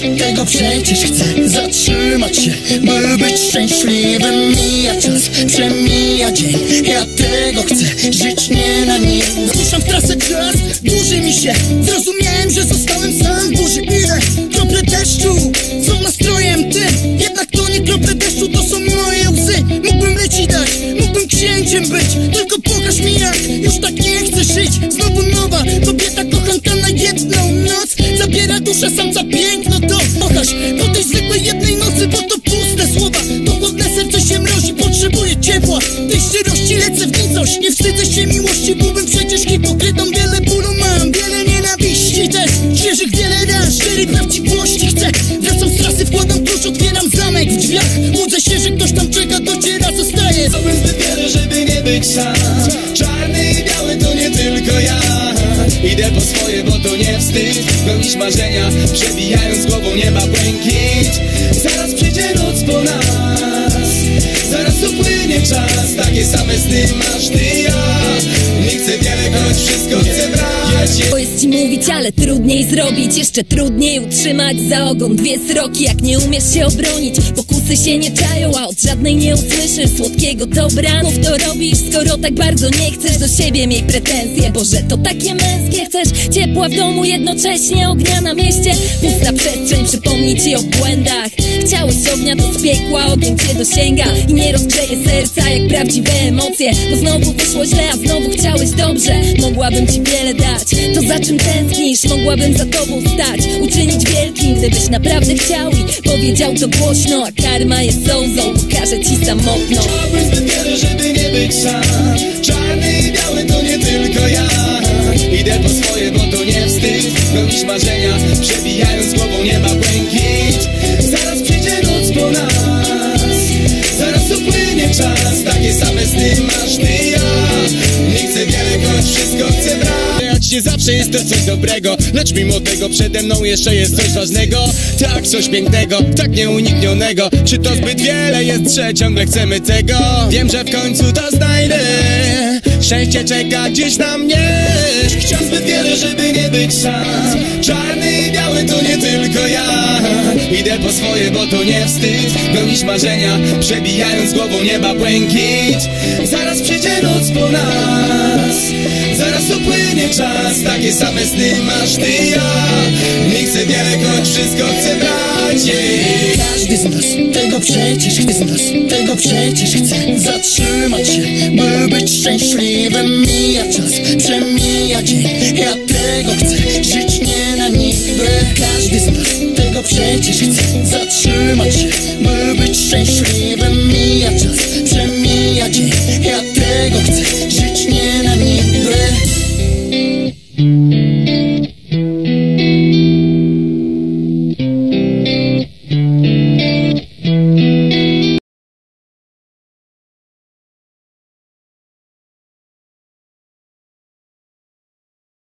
tego przecież chce Zatrzymać się, by być szczęśliwym. Mija czas, przemija dzień. Ja tego chcę, żyć nie na nim Ruszam w trasę czas, dłuży mi się. Zrozumiałem, że zostałem sam w burzy Ile krople deszczu są nastrojem tym Jednak to nie krople deszczu, to są moje łzy. Mógłbym lecić dać, mógłbym księciem być. Tylko pokaż mi jak, już tak nie chcę żyć. Znowu nowa kobieta, kochanka na jedną noc. Zabiera duszę samca sam. Czarny i biały to nie tylko ja. Idę po swoje, bo to nie wstyd. Pełnić marzenia, przebijając głową nieba błękit. Zaraz przyjdzie noc po nas. Zaraz upłynie czas. Takie same sny masz ty ja. Nie chcę wiele, choć wszystko chcę To jest ci mówić, ale trudniej zrobić. Jeszcze trudniej utrzymać za ogon Dwie sroki, jak nie umiesz się obronić Pokusy się nie czają, a od żadnej nie usłyszysz Słodkiego dobranów to robisz Skoro tak bardzo nie chcesz do siebie miej pretensje. Boże, to takie męskie Chcesz. Ciepła w domu, jednocześnie ognia na mieście. Pusta przestrzeń, przypomni ci o błędach. Chciałeś ognia, to z piekła ogień cię dosięga. I nie rozgrzeje serca jak prawdziwe emocje. Bo znowu wyszło źle, a znowu chciałeś dobrze. Mogłabym ci wiele dać To za czym tęsknisz, mogłabym za tobą stać Uczynić wielkim, gdybyś naprawdę chciał I powiedział to głośno, a karma jest sądzą Pokażę ci samotność Chciałbym zbyt wiele, żeby nie być sam. Czarny i biały to nie tylko ja. Idę po swoje, bo to nie wstyd. Pełnić marzenia, przebijając głową nieba błękit. Zaraz przyjdzie noc po nas. Zaraz upłynie czas. Takie same sny masz ty ja. Nie chcę wiele, choć wszystko chcę brać nie zawsze jest to coś dobrego Lecz mimo tego przede mną jeszcze jest coś ważnego. Tak, coś pięknego, tak nieuniknionego. Czy to zbyt wiele jest, że ciągle chcemy tego? Wiem, że w końcu to znajdę. Szczęście czeka gdzieś na mnie. Chciałem zbyt wiele, żeby nie być sam. Czarny i biały to nie tylko ja. Idę po swoje, bo to nie wstyd. Pełnić marzenia, przebijając głową nieba błękit. Zaraz przyjdzie noc po nas czas Takie same sny masz ty ja. Nie chcę wiele, choć wszystko chcę brać. Każdy z nas tego przecież chce z nas tego przecież chce Zatrzymać się, by być szczęśliwym. Mija czas, przemija dzień. Ja tego chcę, żyć nie na niby. Każdy z nas tego przecież chce Zatrzymać się,